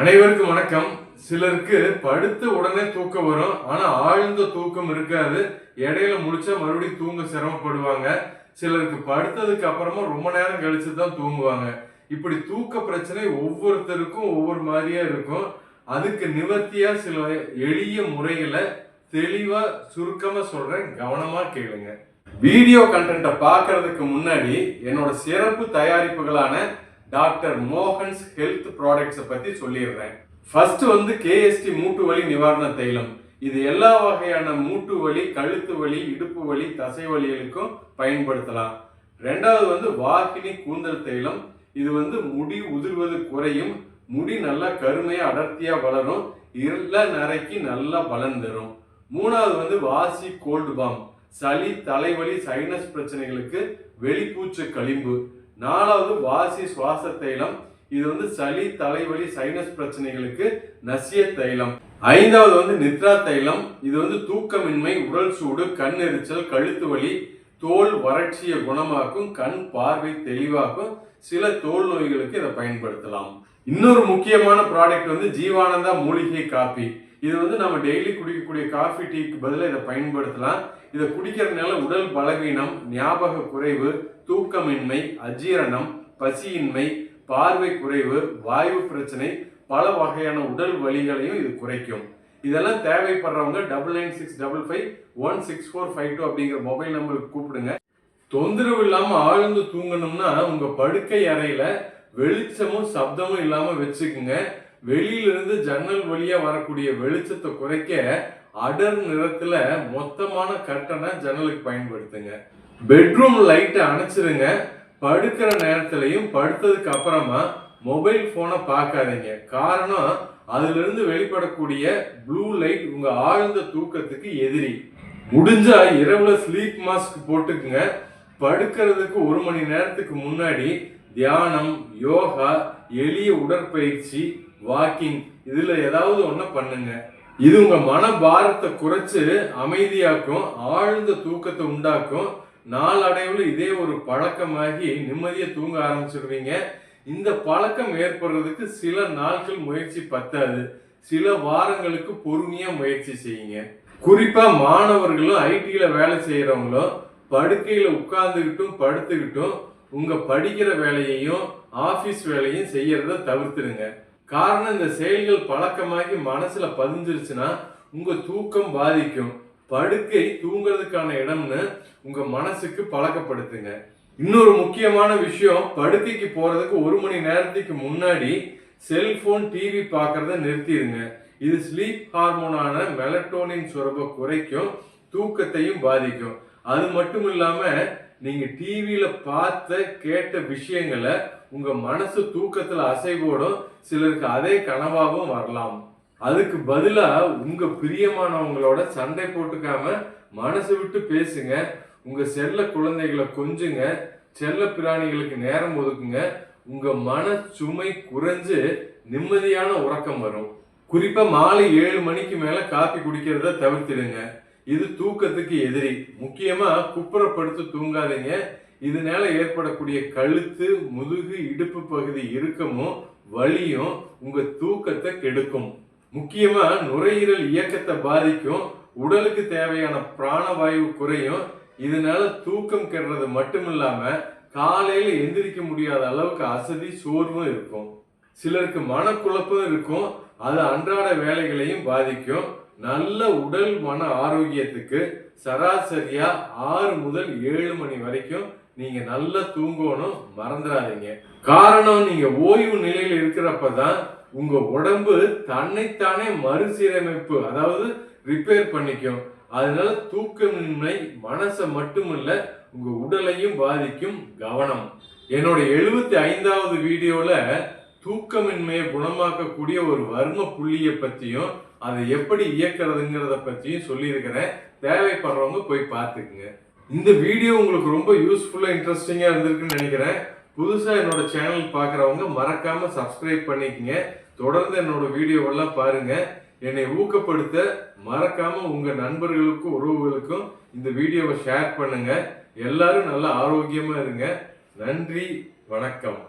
அனைவருக்கும் வணக்கம். சிலருக்கு படுத்த உடனே தூக்கம் வரும். ஆனா ஆழ்ந்த தூக்கம் இருக்காது. இடையில முடிச்சா மறுபடியும் தூங்க சிரமப்படுவாங்க. சிலருக்கு படுத்ததுக்கு அப்புறமா ரொம்ப நேரம் கழிச்சு தான் தூங்குவாங்க. இப்படி தூக்க பிரச்சனை ஒவ்வொருத்தருக்கும் ஒவ்வொரு மாதிரியா இருக்கும். அதுக்கு நிவர்த்தியா சில எளிய முறைகளை தெளிவா சுருக்கமா சொல்றேன். கவனமா கேளுங்க. வீடியோ கண்டென்ட்டை பார்க்கறதுக்கு முன்னாடி என்னோட சிறப்பு தயாரிப்புகளான டாக்டர் மோகன்ஸ் ஹெல்த் ப்ராடக்ட்ஸை பற்றி சொல்லிடுறேன். ஃபர்ஸ்ட் வந்து கேஎஸ்டி மூட்டு வலி நிவாரண தைலம். இது எல்லா வகையான மூட்டு வலி கழுத்து வலி இடுப்பு வலி தசை வலிகளுக்கும் பயன்படுத்தலாம். ரெண்டாவது வந்து வாகினி கூந்தல் தைலம். இது வந்து முடி உதிர்வது குறையும். முடி நல்லா கருமையாக அடர்த்தியாக வளரும். இருள நரைக்கு நல்லா பலன் தரும். மூணாவது வந்து வாசி கோல்டு பாம். சளி தலைவலி சைனஸ் பிரச்சனைகளுக்கு வெளிப்பூச்சு களிம்பு நாலாவது வாசி சுவாச தைலம். இது வந்து சளி தலைவலி சைனஸ் பிரச்சனைகளுக்கு நசிய தைலம். ஐந்தாவது வந்து நித்ரா தைலம். இது வந்து தூக்கமின்மை உடல் சூடு கண் எரிச்சல் கழுத்து வலி தோல் வறட்சியை குணமாக்கும் கண் பார்வை தெளிவாக்கும். சில தோல் நோய்களுக்கு இதை பயன்படுத்தலாம். இன்னொரு முக்கியமான ப்ராடக்ட் வந்து ஜீவானந்தா மூலிகை காபி இது வந்து நம்ம டெய்லி குடிக்கக்கூடிய காஃபி டீக்கு பதிலாக இதை பயன்படுத்தலாம். இதை குடிக்கிறதுனால உடல் பலவீனம் ஞாபக குறைவு தூக்கமின்மை அஜீரணம் பசியின்மை பார்வை குறைவு வாயு பிரச்சனை பல வகையான உடல் வலிகளையும் இது குறைக்கும். இதெல்லாம் தேவைப்படுறவங்க double nine six double five one six four five two அப்படிங்கிற மொபைல் நம்பருக்கு கூப்பிடுங்க. தொந்தரவு இல்லாமல் ஆழ்ந்து தூங்கணும்னா உங்கள் படுக்கை அறையில் வெளிச்சமும் சப்தமும் இல்லாமல் வச்சுக்குங்க. வெளியிலிருந்து ஜன்னல் வழியா வரக்கூடிய வெளிச்சத்தை குறைக்க அடர் நிறத்துல மொத்தமான கட்டணை ஜன்னலுக்கு பயன்படுத்துங்க. பெட்ரூம் லைட்டை அணைச்சிருங்க. படுக்கிற நேரத்திலையும் படுத்ததுக்கு அப்புறமா மொபைல் போனை பார்க்காதீங்க. காரணம் அதிலிருந்து வெளிப்படக்கூடிய ப்ளூ லைட் உங்க ஆழ்ந்த தூக்கத்துக்கு எதிரி. முடிஞ்சா இரவுல ஸ்லீப் மாஸ்க் போட்டுக்குங்க. படுக்கிறதுக்கு ஒரு மணி நேரத்துக்கு முன்னாடி தியானம் யோகா எளிய உடற்பயிற்சி வாக்கிங் இதுல ஏதாவது ஒன்று பண்ணுங்க. இது உங்க மன பாரத்தை குறைச்சு அமைதியாக்கும் ஆழ்ந்த தூக்கத்தை உண்டாக்கும் நாளடைவில் இதே ஒரு பழக்கமாகி நிம்மதியை தூங்க ஆரம்பிச்சிடுவீங்க. இந்த பழக்கம் ஏற்படுறதுக்கு சில நாட்கள் முயற்சி பத்தாது. சில வாரங்களுக்கு பொறுமையா முயற்சி செய்யுங்க. குறிப்பா மாணவர்களும் ஐடியில் வேலை செய்யறவங்களும் படுக்கையில உட்கார்ந்துக்கிட்டும் படுத்துக்கிட்டும் உங்கள் படிக்கிற வேலையையும் ஆஃபீஸ் வேலையும் செய்யறத தவிர்த்துடுங்க. காரணம் இந்த செயல்கள் பழக்கமாகி மனசில் பதிஞ்சிருச்சுன்னா உங்கள் தூக்கம் பாதிக்கும். படுக்கை தூங்குறதுக்கான இடம்னு உங்கள் மனசுக்கு பழக்கப்படுத்துங்க. இன்னொரு முக்கியமான விஷயம் படுக்கைக்கு போகிறதுக்கு ஒரு மணி நேரத்துக்கு முன்னாடி செல்ஃபோன் டிவி பார்க்குறத நிறுத்திடுங்க. இது ஸ்லீப் ஹார்மோனான மெலட்டோனின் சுரப்பை குறைக்கும் தூக்கத்தையும் பாதிக்கும். அது மட்டும் இல்லாமல் நீங்க டிவியில பார்த்த கேட்ட விஷயங்களை உங்க மனசு தூக்கத்துல அசைவோடும் சிலருக்கு அதே கனவாகவும் வரலாம். அதுக்கு பதிலா உங்க பிரியமானவங்களோட சண்டை போட்டுக்காம மனசு விட்டு பேசுங்க. உங்க செல்ல குழந்தைகளை கொஞ்சுங்க. செல்ல பிராணிகளுக்கு நேரம் ஒதுக்குங்க. உங்க மன சுமை குறைஞ்சு நிம்மதியான உறக்கம் வரும். குறிப்பா மாலை ஏழு மணிக்கு மேல காப்பி குடிக்கிறத தவிர்த்திடுங்க. இது தூக்கத்துக்கு எதிரி. முக்கியமா குப்புறப்படுத்து தூங்காதீங்க. இதனால ஏற்படக்கூடிய கழுத்து முதுகு இடுப்பு பகுதி இறுக்கமும் வலியும் உங்க தூக்கத்தை கெடுக்கும். முக்கியமா நுரையீரல் இயக்கத்தை பாதிக்கும். உடலுக்கு தேவையான பிராணவாயு குறையும். இதனால தூக்கம் கெடுறது மட்டும் இல்லாம காலையில எந்திரிக்க முடியாத அளவுக்கு அசதி சோர்வும் இருக்கும். சிலருக்கு மனக்குழப்பம் இருக்கும். அது அன்றாட வேலைகளையும் பாதிக்கும். நல்ல உடல் மன ஆரோக்கியத்துக்கு சராசரியா ஆறு முதல் ஏழு மணி வரைக்கும் நீங்க நல்லா தூங்கணும் மறந்துடாதீங்க காரணம் நீங்க ஓய்வு நிலையில் இருக்கிறப்ப தான் உங்க உடம்பு தன்னைத்தானே மறுசீரமைப்பு அதாவது ரிப்பேர் பண்ணிக்கும். அதனால தூக்கமின்மை மனசை மட்டுமில்ல உங்க உடலையும் பாதிக்கும் கவனம். என்னோட எழுபத்தி ஐந்தாவது வீடியோல தூக்கமின்மையை குணமாக்கக்கூடிய ஒரு வர்ம புள்ளியை பத்தியும் அதை எப்படி இயக்கிறதுங்கிறத பற்றியும் சொல்லியிருக்கிறேன். தேவைப்படுறவங்க போய் பார்த்துக்குங்க. இந்த வீடியோ உங்களுக்கு ரொம்ப யூஸ்ஃபுல்லாக இன்ட்ரெஸ்டிங்காக இருந்திருக்குன்னு நினைக்கிறேன். புதுசாக என்னோட சேனல் பார்க்குறவங்க மறக்காமல் சப்ஸ்கிரைப் பண்ணிக்கங்க. தொடர்ந்து என்னோட வீடியோவெல்லாம் பாருங்க. என்னை ஊக்கப்படுத்த மறக்காமல் உங்கள் நண்பர்களுக்கும் உறவுகளுக்கும் இந்த வீடியோவை ஷேர் பண்ணுங்கள் எல்லாரும் நல்லா ஆரோக்கியமாக இருங்க. நன்றி வணக்கம்.